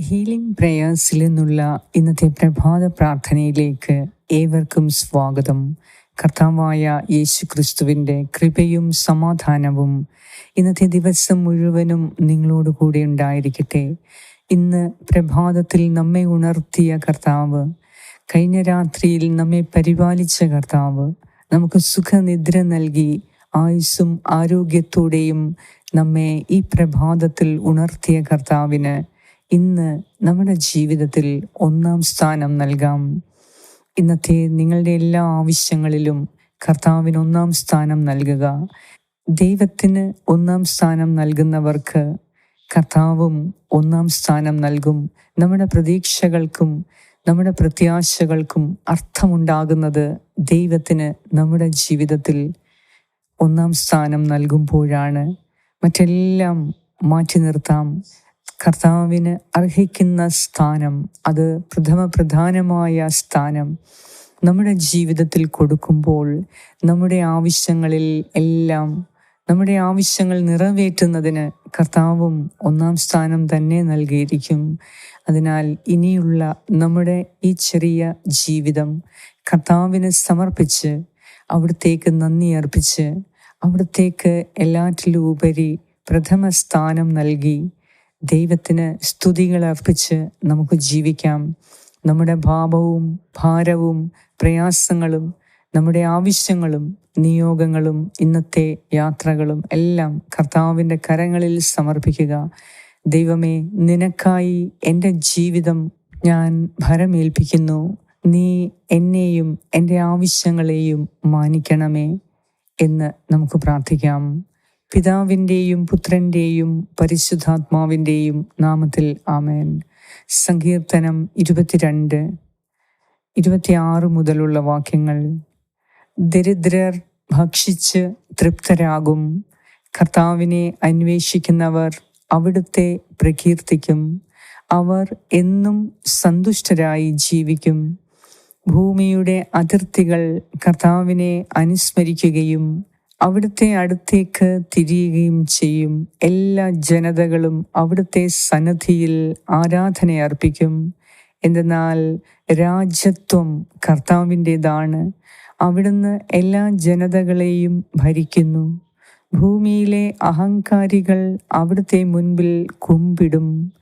Healing പ്രേയേഴ്സിൽ നിന്നുള്ള ഇന്നത്തെ പ്രഭാത പ്രാർത്ഥനയിലേക്ക് ഏവർക്കും സ്വാഗതം. കർത്താവായ യേശു ക്രിസ്തുവിന്റെ കൃപയും സമാധാനവും ഇന്നത്തെ ദിവസം മുഴുവനും നിങ്ങളോട് കൂടെ ഉണ്ടായിരിക്കട്ടെ. ഇന്ന് പ്രഭാതത്തിൽ നമ്മെ ഉണർത്തിയ കർത്താവ് കഴിഞ്ഞ രാത്രിയിൽ നമ്മെ പരിപാലിച്ച കർത്താവ് നമുക്ക് സുഖനിദ്ര നൽകി ആയുസ്സും ആരോഗ്യത്തോടെയും നമ്മെ ഈ പ്രഭാതത്തിൽ ഉണർത്തിയ കർത്താവിന് ഇന്ന് നമ്മുടെ ജീവിതത്തിൽ ഒന്നാം സ്ഥാനം നൽകാം. ഇന്നത്തെ നിങ്ങളുടെ എല്ലാ ആവശ്യങ്ങളിലും കർത്താവിന് ഒന്നാം സ്ഥാനം നൽകുക. ദൈവത്തിന് ഒന്നാം സ്ഥാനം നൽകുന്നവർക്ക് കർത്താവും ഒന്നാം സ്ഥാനം നൽകും. നമ്മുടെ പ്രതീക്ഷകൾക്കും നമ്മുടെ പ്രത്യാശകൾക്കും അർത്ഥമുണ്ടാകുന്നത് ദൈവത്തിന് നമ്മുടെ ജീവിതത്തിൽ ഒന്നാം സ്ഥാനം നൽകുമ്പോഴാണ്. മറ്റെല്ലാം മാറ്റി നിർത്താം. കർത്താവിന് അർഹിക്കുന്ന സ്ഥാനം അത് പ്രഥമ പ്രധാനമായ സ്ഥാനം നമ്മുടെ ജീവിതത്തിൽ കൊടുക്കുമ്പോൾ നമ്മുടെ ആവശ്യങ്ങളിൽ എല്ലാം നമ്മുടെ ആവശ്യങ്ങൾ നിറവേറ്റുന്നതിന് കർത്താവും ഒന്നാം സ്ഥാനം തന്നെ നൽകിയിരിക്കും. അതിനാൽ ഇനിയുള്ള നമ്മുടെ ഈ ചെറിയ ജീവിതം കർത്താവിന് സമർപ്പിച്ച് അവിടത്തേക്ക് നന്ദി അർപ്പിച്ച് അവിടത്തേക്ക് എല്ലാറ്റിലും ഉപരി പ്രഥമ സ്ഥാനം നൽകി ദൈവത്തിന് സ്തുതികൾ അർപ്പിച്ച് നമുക്ക് ജീവിക്കാം. നമ്മുടെ ഭാവവും ഭാരവും പ്രയാസങ്ങളും നമ്മുടെ ആവശ്യങ്ങളും നിയോഗങ്ങളും ഇന്നത്തെ യാത്രകളും എല്ലാം കർത്താവിന്റെ കരങ്ങളിൽ സമർപ്പിക്കുക. ദൈവമേ നിനക്കായി എന്റെ ജീവിതം ഞാൻ ഭരമേൽപ്പിക്കുന്നു. നീ എന്നെയും എന്റെ ആവശ്യങ്ങളെയും മാനിക്കണമേ എന്ന് നമുക്ക് പ്രാർത്ഥിക്കാം. പിതാവിന്റെയും പുത്രന്റെയും പരിശുദ്ധാത്മാവിന്റെയും നാമത്തിൽ ആമേൻ. സങ്കീർത്തനം ഇരുപത്തിരണ്ട് ഇരുപത്തിയാറ് മുതലുള്ള വാക്യങ്ങൾ. ദരിദ്രർ ഭക്ഷിച്ച് തൃപ്തരാകും. കർത്താവിനെ അന്വേഷിക്കുന്നവർ അവിടുത്തെ പ്രകീർത്തിക്കും. അവർ എന്നും സന്തുഷ്ടരായി ജീവിക്കും. ഭൂമിയുടെ അതിർത്തികൾ കർത്താവിനെ അനുസ്മരിക്കുകയും അവിടുത്തെ അടുത്തേക്ക് തിരിയുകയും ചെയ്യും. എല്ലാ ജനതകളും അവിടുത്തെ സന്നദ്ധിയിൽ ആരാധന അർപ്പിക്കും. എന്തെന്നാൽ രാജ്യത്വം കർത്താവിന്റെതാണ്. അവിടുന്ന് എല്ലാ ജനതകളെയും ഭരിക്കുന്നു. ഭൂമിയിലെ അഹങ്കാരികൾ അവിടുത്തെ മുൻപിൽ കുമ്പിടും.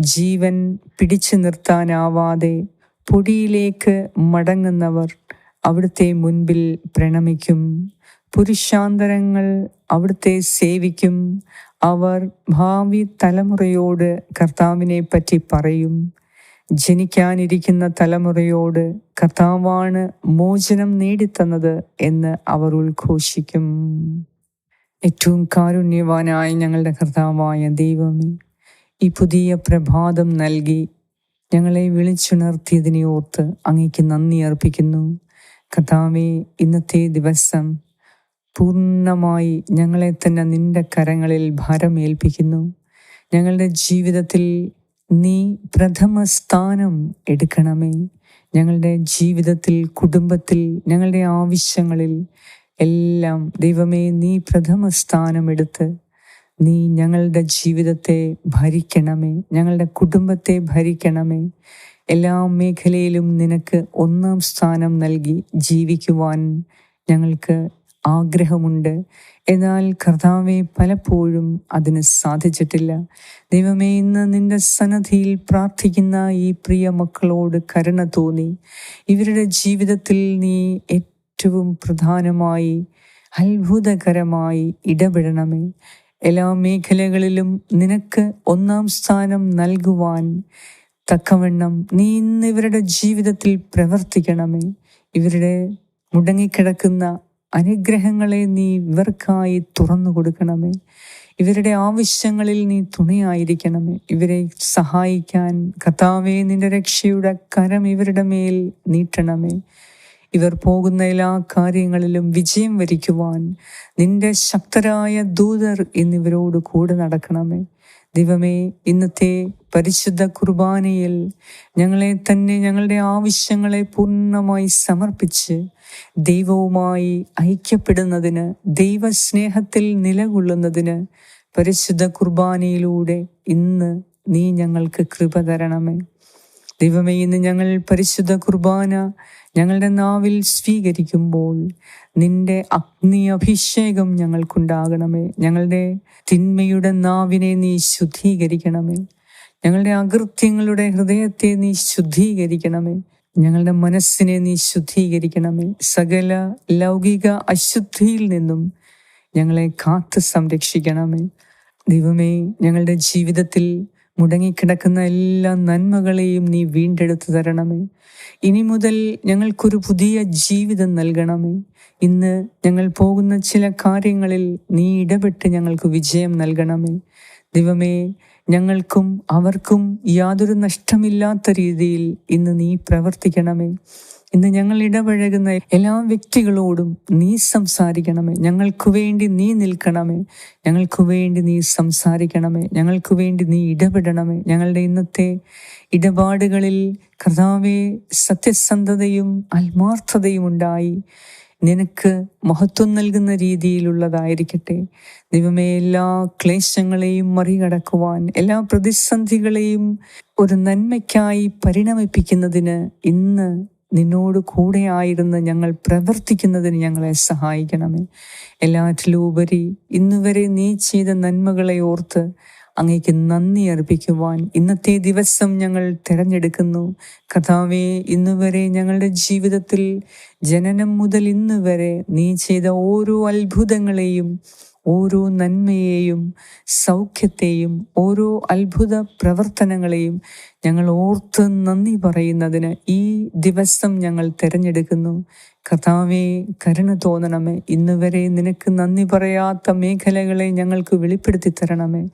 ജീവൻ പിടിച്ചു നിർത്താനാവാതെ പൊടിയിലേക്ക് മടങ്ങുന്നവർ അവിടുത്തെ മുൻപിൽ പ്രണമിക്കും. പുരുഷാന്തരങ്ങൾ അവിടുത്തെ സേവിക്കും. അവർ ഭാവി തലമുറയോട് കർത്താവിനെ പറ്റി പറയും. ജനിക്കാനിരിക്കുന്ന തലമുറയോട് കർത്താവാണ് മോചനം നേടിത്തന്നത് എന്ന് അവർ ഉദ്ഘോഷിക്കും. ഏറ്റവും കാരുണ്യവാനായ ഞങ്ങളുടെ കർത്താവായ ദൈവമേ ഈ പുതിയ പ്രഭാതം നൽകി ഞങ്ങളെ വിളിച്ചുണർത്തിയതിനെ ഓർത്ത് അങ്ങേക്ക് നന്ദി അർപ്പിക്കുന്നു. കർത്താവെ ഇന്നത്തെ ദിവസം പൂർണമായി ഞങ്ങളെ തന്നെ നിന്റെ കരങ്ങളിൽ ഭാരമേൽപ്പിക്കുന്നു ഞങ്ങളുടെ ജീവിതത്തിൽ നീ പ്രഥമ സ്ഥാനം എടുക്കണമേ. ഞങ്ങളുടെ ജീവിതത്തിൽ കുടുംബത്തിൽ ഞങ്ങളുടെ ആവശ്യങ്ങളിൽ എല്ലാം ദൈവമേ നീ പ്രഥമ സ്ഥാനം എടുത്ത് നീ ഞങ്ങളുടെ ജീവിതത്തെ ഭരിക്കണമേ. ഞങ്ങളുടെ കുടുംബത്തെ ഭരിക്കണമേ. എല്ലാ മേഖലയിലും നിനക്ക് ഒന്നാം സ്ഥാനം നൽകി ജീവിക്കുവാൻ ഞങ്ങൾക്ക് ആഗ്രഹമുണ്ട്. എന്നാൽ കർത്താവെ പലപ്പോഴും അതിന് സാധിച്ചിട്ടില്ല. ദൈവമേ ഇന്ന് നിന്റെ സന്നദ്ധിയിൽ പ്രാർത്ഥിക്കുന്ന ഈ പ്രിയ മക്കളോട് കരുണ തോന്നി. ഇവരുടെ ജീവിതത്തിൽ നീ ഏറ്റവും പ്രധാനമായി അത്ഭുതകരമായി ഇടപെടണമേ. എല്ലാ മേഖലകളിലും നിനക്ക് ഒന്നാം സ്ഥാനം നൽകുവാൻ തക്കവണ്ണം നീ ഇന്ന് ഇവരുടെ ജീവിതത്തിൽ പ്രവർത്തിക്കണമേ. ഇവരുടെ മുടങ്ങിക്കിടക്കുന്ന അനുഗ്രഹങ്ങളെ നീ ഇവർക്കായി തുറന്നു കൊടുക്കണമേ. ഇവരുടെ ആവശ്യങ്ങളിൽ നീ തുണയായിരിക്കണമേ. ഇവരെ സഹായിക്കാൻ കഥാവേ നിന്റെ രക്ഷയുടെ കരം ഇവരുടെ മേൽ നീട്ടണമേ. ഇവർ പോകുന്ന എല്ലാ കാര്യങ്ങളിലും വിജയം വരിക്കുവാൻ നിന്റെ ശക്തരായ ദൂതർ എന്നിവരോട് കൂടെ നടക്കണമേ. ദൈവമേ ഇന്നത്തെ പരിശുദ്ധ കുർബാനയിൽ ഞങ്ങളെ തന്നെ ഞങ്ങളുടെ ആവശ്യങ്ങളെ പൂർണമായി സമർപ്പിച്ച് ദൈവവുമായി ഐക്യപ്പെടുന്നതിന് ദൈവസ്നേഹത്തിൽ നിലകൊള്ളുന്നതിന് പരിശുദ്ധ കുർബാനയിലൂടെ ഇന്ന് നീ ഞങ്ങൾക്ക് കൃപ തരണമേ. ദൈവമേ ഇന്ന് ഞങ്ങൾ പരിശുദ്ധ കുർബാന ഞങ്ങളുടെ നാവിൽ സ്വീകരിക്കുമ്പോൾ നിന്റെ അഗ്നി അഭിഷേകം ഞങ്ങൾക്കുണ്ടാകണമേ. ഞങ്ങളുടെ തിന്മയുടെ നാവിനെ നീ ശുദ്ധീകരിക്കണമേ. ഞങ്ങളുടെ അകൃത്യങ്ങളുടെ ഹൃദയത്തെ നീ ശുദ്ധീകരിക്കണമേ. ഞങ്ങളുടെ മനസ്സിനെ നീ ശുദ്ധീകരിക്കണമേ. സകല ലൗകിക അശുദ്ധിയിൽ നിന്നും ഞങ്ങളെ കാത്തു സംരക്ഷിക്കണമേ. ദൈവമേ ഞങ്ങളുടെ ജീവിതത്തിൽ മുടങ്ങിക്കിടക്കുന്ന എല്ലാ നന്മകളെയും നീ വീണ്ടെടുത്തു തരണമേ. ഇനി മുതൽ ഞങ്ങൾക്കൊരു പുതിയ ജീവിതം നൽകണമേ. ഇന്ന് ഞങ്ങൾ പോകുന്ന ചില കാര്യങ്ങളിൽ നീ ഇടപെട്ട് ഞങ്ങൾക്ക് വിജയം നൽകണമേ. ദൈവമേ ഞങ്ങൾക്കും അവർക്കും യാതൊരു നഷ്ടമില്ലാത്ത രീതിയിൽ ഇന്ന് നീ പ്രവർത്തിക്കണമേ. ഇന്ന് ഞങ്ങൾ ഇടപഴകുന്ന എല്ലാ വ്യക്തികളോടും നീ സംസാരിക്കണമേ. ഞങ്ങൾക്ക് വേണ്ടി നീ നിൽക്കണമേ. ഞങ്ങൾക്ക് വേണ്ടി നീ സംസാരിക്കണമേ. ഞങ്ങൾക്ക് വേണ്ടി നീ ഇടപെടണമേ. ഞങ്ങളുടെ ഇന്നത്തെ ഇടപാടുകളിൽ കർത്താവെ സത്യസന്ധതയും ആത്മാർത്ഥതയും ഉണ്ടായി. നിനക്ക് മഹത്വം നൽകുന്ന രീതിയിലുള്ളതായിരിക്കട്ടെ. ദൈവമേ എല്ലാ ക്ലേശങ്ങളെയും മറികടക്കുവാൻ എല്ലാ പ്രതിസന്ധികളെയും ഒരു നന്മയ്ക്കായി പരിണമിപ്പിക്കുന്നതിന് ഇന്ന് നിന്നോട് കൂടെ ആയിരുന്ന ഞങ്ങൾ പ്രവർത്തിക്കുന്നതിന് ഞങ്ങളെ സഹായിക്കണമേ. എല്ലാറ്റിലും ഉപരി ഇന്നുവരെ നീ ചെയ്ത നന്മകളെ ഓർത്ത് അങ്ങേക്ക് നന്ദി അർപ്പിക്കുവാൻ ഇന്നത്തെ ദിവസം ഞങ്ങൾ തിരഞ്ഞെടുക്കുന്നു. കഥാവെ ഇന്നുവരെ ഞങ്ങളുടെ ജീവിതത്തിൽ ജനനം മുതൽ ഇന്ന് വരെ നീ ചെയ്ത ഓരോ അത്ഭുതങ്ങളെയും ഓരോ നന്മയെയും സൗഖ്യത്തെയും ഓരോ അത്ഭുത പ്രവർത്തനങ്ങളെയും ഞങ്ങൾ ഓർത്ത് നന്ദി പറയുന്നതിന് ഈ ദിവസം ഞങ്ങൾ തിരഞ്ഞെടുക്കുന്നു. കർത്താവേ കരുണ തോന്നണമേ. ഇന്നുവരെ നിനക്ക് നന്ദി പറയാത്ത മേഖലകളെ ഞങ്ങൾക്ക് വെളിപ്പെടുത്തി തരണമേ.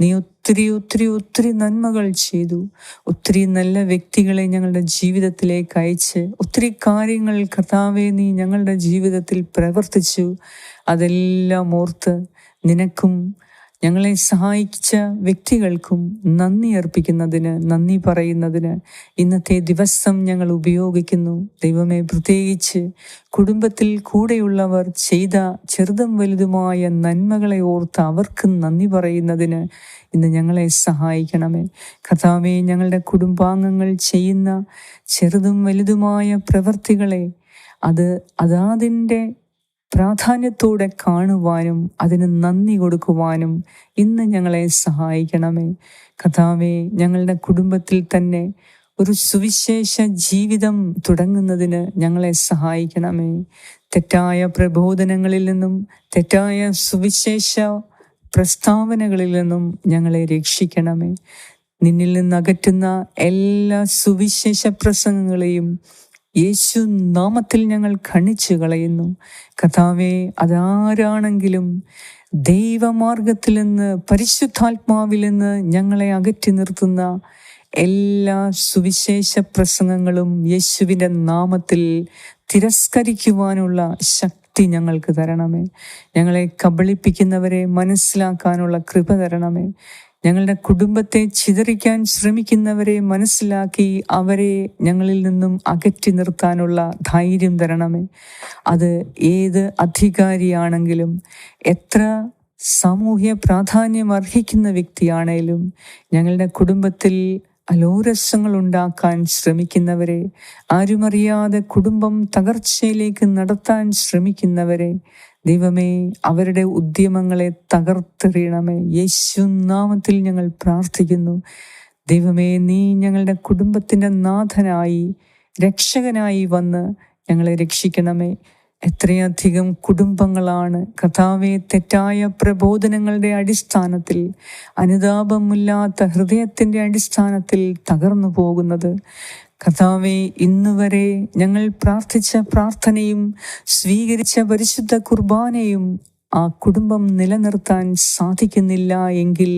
നീ ഒത്തിരി ഒത്തിരി ഒത്തിരി നന്മകൾ ചെയ്തു. ഒത്തിരി നല്ല വ്യക്തികളെ ഞങ്ങളുടെ ജീവിതത്തിലേക്ക് അയച്ച്. ഒത്തിരി കാര്യങ്ങൾ കർത്താവെ നീ ഞങ്ങളുടെ ജീവിതത്തിൽ പ്രവർത്തിച്ചു. അതെല്ലാം ഓർത്ത് നിനക്കും ഞങ്ങളെ സഹായിച്ച വ്യക്തികൾക്കും നന്ദി അർപ്പിക്കുന്നതിന് നന്ദി പറയുന്നതിന് ഇന്നത്തെ ദിവസം ഞങ്ങൾ ഉപയോഗിക്കുന്നു. ദൈവമേ പ്രത്യേകിച്ച് കുടുംബത്തിൽ കൂടെയുള്ളവർ ചെയ്ത ചെറുതും വലുതുമായ നന്മകളെ ഓർത്ത് അവർക്ക് നന്ദി പറയുന്നതിന് ഇന്ന് ഞങ്ങളെ സഹായിക്കണമേ. കഥാവെ ഞങ്ങളുടെ കുടുംബാംഗങ്ങൾ ചെയ്യുന്ന ചെറുതും വലുതുമായ പ്രവൃത്തികളെ അത് അതാതിന്റെ പ്രാധാന്യത്തോടെ കാണുവാനും അതിന് നന്ദി കൊടുക്കുവാനും ഇന്ന് ഞങ്ങളെ സഹായിക്കണമേ. കഥാവെ ഞങ്ങളുടെ കുടുംബത്തിൽ തന്നെ ഒരു സുവിശേഷ ജീവിതം തുടങ്ങുന്നതിന് ഞങ്ങളെ സഹായിക്കണമേ. തെറ്റായ പ്രബോധനങ്ങളിൽ നിന്നും തെറ്റായ സുവിശേഷ പ്രസ്താവനകളിൽ നിന്നും ഞങ്ങളെ രക്ഷിക്കണമേ. നിന്നിൽ നിന്ന് അകറ്റുന്ന എല്ലാ സുവിശേഷ പ്രസംഗങ്ങളെയും യേശു നാമത്തിൽ ഞങ്ങൾ ഖണിച്ചു കളയുന്നു. കഥാവെ അതാരാണെങ്കിലും ദൈവമാർഗത്തിൽ നിന്ന് പരിശുദ്ധാത്മാവിൽ നിന്ന് ഞങ്ങളെ അകറ്റി നിർത്തുന്ന എല്ലാ സുവിശേഷ പ്രസംഗങ്ങളും യേശുവിന്റെ നാമത്തിൽ തിരസ്കരിക്കുവാനുള്ള ശക്തി ഞങ്ങൾക്ക് തരണമേ. ഞങ്ങളെ കബളിപ്പിക്കുന്നവരെ മനസ്സിലാക്കാനുള്ള കൃപ തരണമേ. ഞങ്ങളുടെ കുടുംബത്തെ ചിതറിക്കാൻ ശ്രമിക്കുന്നവരെ മനസ്സിലാക്കി അവരെ ഞങ്ങളിൽ നിന്നും അകറ്റി നിർത്താനുള്ള ധൈര്യം തരണമേ. അത് ഏത് അധികാരിയാണെങ്കിലും എത്ര സാമൂഹ്യ പ്രാധാന്യം അർഹിക്കുന്ന വ്യക്തിയാണേലും ഞങ്ങളുടെ കുടുംബത്തിൽ അലോരസങ്ങൾ ഉണ്ടാക്കാൻ ശ്രമിക്കുന്നവരെ ആരുമറിയാതെ കുടുംബം തകർച്ചയിലേക്ക് നടത്താൻ ശ്രമിക്കുന്നവരെ ദൈവമേ അവരുടെ ഉദ്യമങ്ങളെ തകർത്തെറിയണമേ. യേശു നാമത്തിൽ ഞങ്ങൾ പ്രാർത്ഥിക്കുന്നു. ദൈവമേ നീ ഞങ്ങളുടെ കുടുംബത്തിന്റെ നാഥനായി രക്ഷകനായി വന്ന് ഞങ്ങളെ രക്ഷിക്കണമേ. എത്രയധികം കുടുംബങ്ങളാണ് കഥാവെ തെറ്റായ പ്രബോധനങ്ങളുടെ അടിസ്ഥാനത്തിൽ അനുതാപമില്ലാത്ത ഹൃദയത്തിന്റെ അടിസ്ഥാനത്തിൽ തകർന്നു പോകുന്നത്. കഥാവെ ഇന്നുവരെ ഞങ്ങൾ പ്രാർത്ഥിച്ച പ്രാർത്ഥനയും സ്വീകരിച്ച പരിശുദ്ധ കുർബാനയും ആ കുടുംബം നിലനിർത്താൻ സാധിക്കുന്നില്ല എങ്കിൽ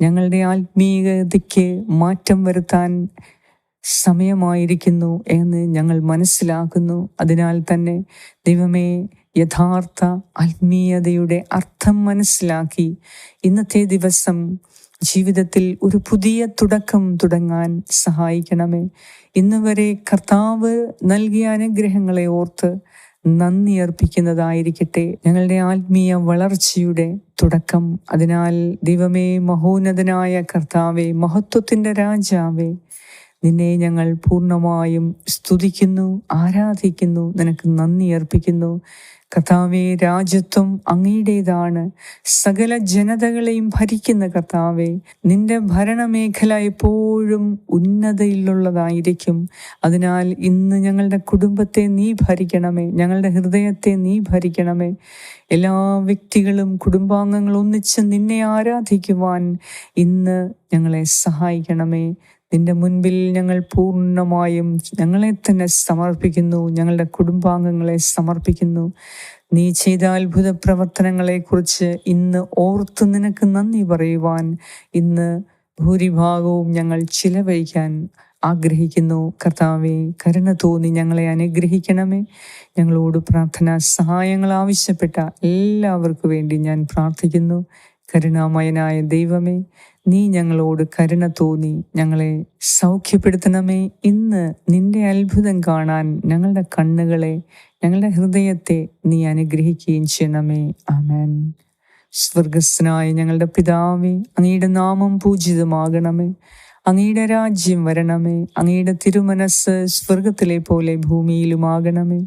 ഞങ്ങളുടെ ആത്മീയതയ്ക്ക് മാറ്റം വരുത്താൻ സമയമായിരിക്കുന്നു എന്ന് ഞങ്ങൾ മനസ്സിലാക്കുന്നു. അതിനാൽ തന്നെ ദൈവമേ യഥാർത്ഥ ആത്മീയതയുടെ അർത്ഥം മനസ്സിലാക്കി ഇന്നത്തെ ദിവസം ജീവിതത്തിൽ ഒരു പുതിയ തുടക്കം തുടങ്ങാൻ സഹായിക്കണമേ. ഇന്ന് വരെ കർത്താവ് നൽകിയ അനുഗ്രഹങ്ങളെ ഓർത്ത് നന്ദി അർപ്പിക്കുന്നതായിരിക്കട്ടെ. ഞങ്ങളുടെ ആത്മീയ വളർച്ചയുടെ തുടക്കം. അതിനാൽ ദൈവമേ മഹോന്നതനായ കർത്താവെ മഹത്വത്തിന്റെ രാജാവേ നിന്നെ ഞങ്ങൾ പൂർണമായും സ്തുതിക്കുന്നു ആരാധിക്കുന്നു നിനക്ക് നന്ദി അർപ്പിക്കുന്നു. കർത്താവെ രാജ്യത്വം അങ്ങയുടേതാണ്. സകല ജനതകളെയും ഭരിക്കുന്ന കർത്താവെ നിന്റെ ഭരണമേഖല എപ്പോഴും ഉന്നതയിലുള്ളതായിരിക്കും. അതിനാൽ ഇന്ന് ഞങ്ങളുടെ കുടുംബത്തെ നീ ഭരിക്കണമേ ഞങ്ങളുടെ ഹൃദയത്തെ നീ ഭരിക്കണമേ. എല്ലാ വ്യക്തികളും കുടുംബാംഗങ്ങളും ഒന്നിച്ച് നിന്നെ ആരാധിക്കുവാൻ ഇന്ന് ഞങ്ങളെ സഹായിക്കണമേ. നിന്റെ മുൻപിൽ ഞങ്ങൾ പൂർണമായും ഞങ്ങളെ തന്നെ സമർപ്പിക്കുന്നു ഞങ്ങളുടെ കുടുംബാംഗങ്ങളെ സമർപ്പിക്കുന്നു. നീ ചെയ്ത അത്ഭുത പ്രവർത്തനങ്ങളെക്കുറിച്ച് ഇന്ന് ഓർത്ത് നിനക്ക് നന്ദി പറയുവാൻ ഇന്ന് ഭൂരിഭാഗവും ഞങ്ങൾ ചിലവഴിക്കാൻ ആഗ്രഹിക്കുന്നു. കർത്താവെ കരുണ തോന്നി ഞങ്ങളെ അനുഗ്രഹിക്കണമേ. ഞങ്ങളോട് പ്രാർത്ഥനാ സഹായങ്ങൾ ആവശ്യപ്പെട്ട എല്ലാവർക്കും വേണ്ടി ഞാൻ പ്രാർത്ഥിക്കുന്നു. കരുണാമയനായ ദൈവമേ നീ ഞങ്ങളോട് കരുണ തോന്നി. ഞങ്ങളെ സൗഖ്യപ്പെടുത്തണമേ. ഇന്ന് നിന്റെ അത്ഭുതം കാണാൻ ഞങ്ങളുടെ കണ്ണുകളെ ഞങ്ങളുടെ ഹൃദയത്തെ നീ അനുഗ്രഹിക്കുകയും ചെയ്യണമേ. ആമേൻ. സ്വർഗസ്നായ ഞങ്ങളുടെ പിതാവേ അങ്ങയുടെ നാമം പൂജിതമാകണമേ. അങ്ങയുടെ രാജ്യം വരണമേ. അങ്ങയുടെ തിരുമനസ് സ്വർഗത്തിലെ പോലെ ഭൂമിയിലുമാകണമേ.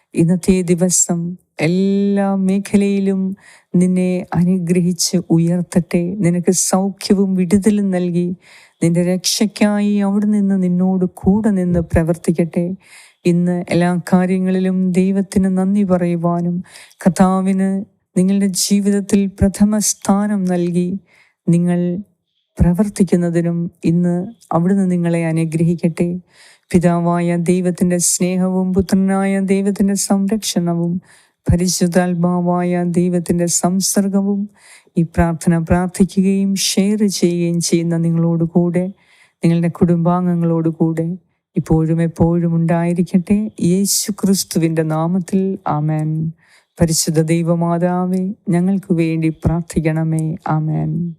ഇന്നത്തെ ദിവസം എല്ലാ മേഖലയിലും നിന്നെ അനുഗ്രഹിച്ച് ഉയർത്തട്ടെ. നിനക്ക് സൗഖ്യവും വിടുതലും നൽകി. നിന്റെ രക്ഷയ്ക്കായി അവിടെ നിന്ന് നിന്നോട് കൂടെ നിന്ന് പ്രവർത്തിക്കട്ടെ. ഇന്ന് എല്ലാ കാര്യങ്ങളിലും ദൈവത്തിന് നന്ദി പറയുവാനും കഥാവിന് നിങ്ങളുടെ ജീവിതത്തിൽ പ്രഥമ സ്ഥാനം നൽകി നിങ്ങൾ പ്രവർത്തിക്കുന്നതിനും ഇന്ന് അവിടുന്ന് നിങ്ങളെ അനുഗ്രഹിക്കട്ടെ. പിതാവായ ദൈവത്തിന്റെ സ്നേഹവും പുത്രനായ ദൈവത്തിന്റെ സംരക്ഷണവും പരിശുദ്ധാത്മാവായ ദൈവത്തിന്റെ സംസർഗവും ഈ പ്രാർത്ഥന പ്രാർത്ഥിക്കുകയും ഷെയർ ചെയ്യുകയും ചെയ്യുന്ന നിങ്ങളോട് കൂടെ നിങ്ങളുടെ കുടുംബാംഗങ്ങളോട് കൂടെ ഇപ്പോഴും എപ്പോഴും ഉണ്ടായിരിക്കട്ടെ. യേശു ക്രിസ്തുവിന്റെ നാമത്തിൽ ആമേൻ. പരിശുദ്ധ ദൈവമാതാവേ ഞങ്ങൾക്ക് വേണ്ടി പ്രാർത്ഥിക്കണമേ. ആമേൻ.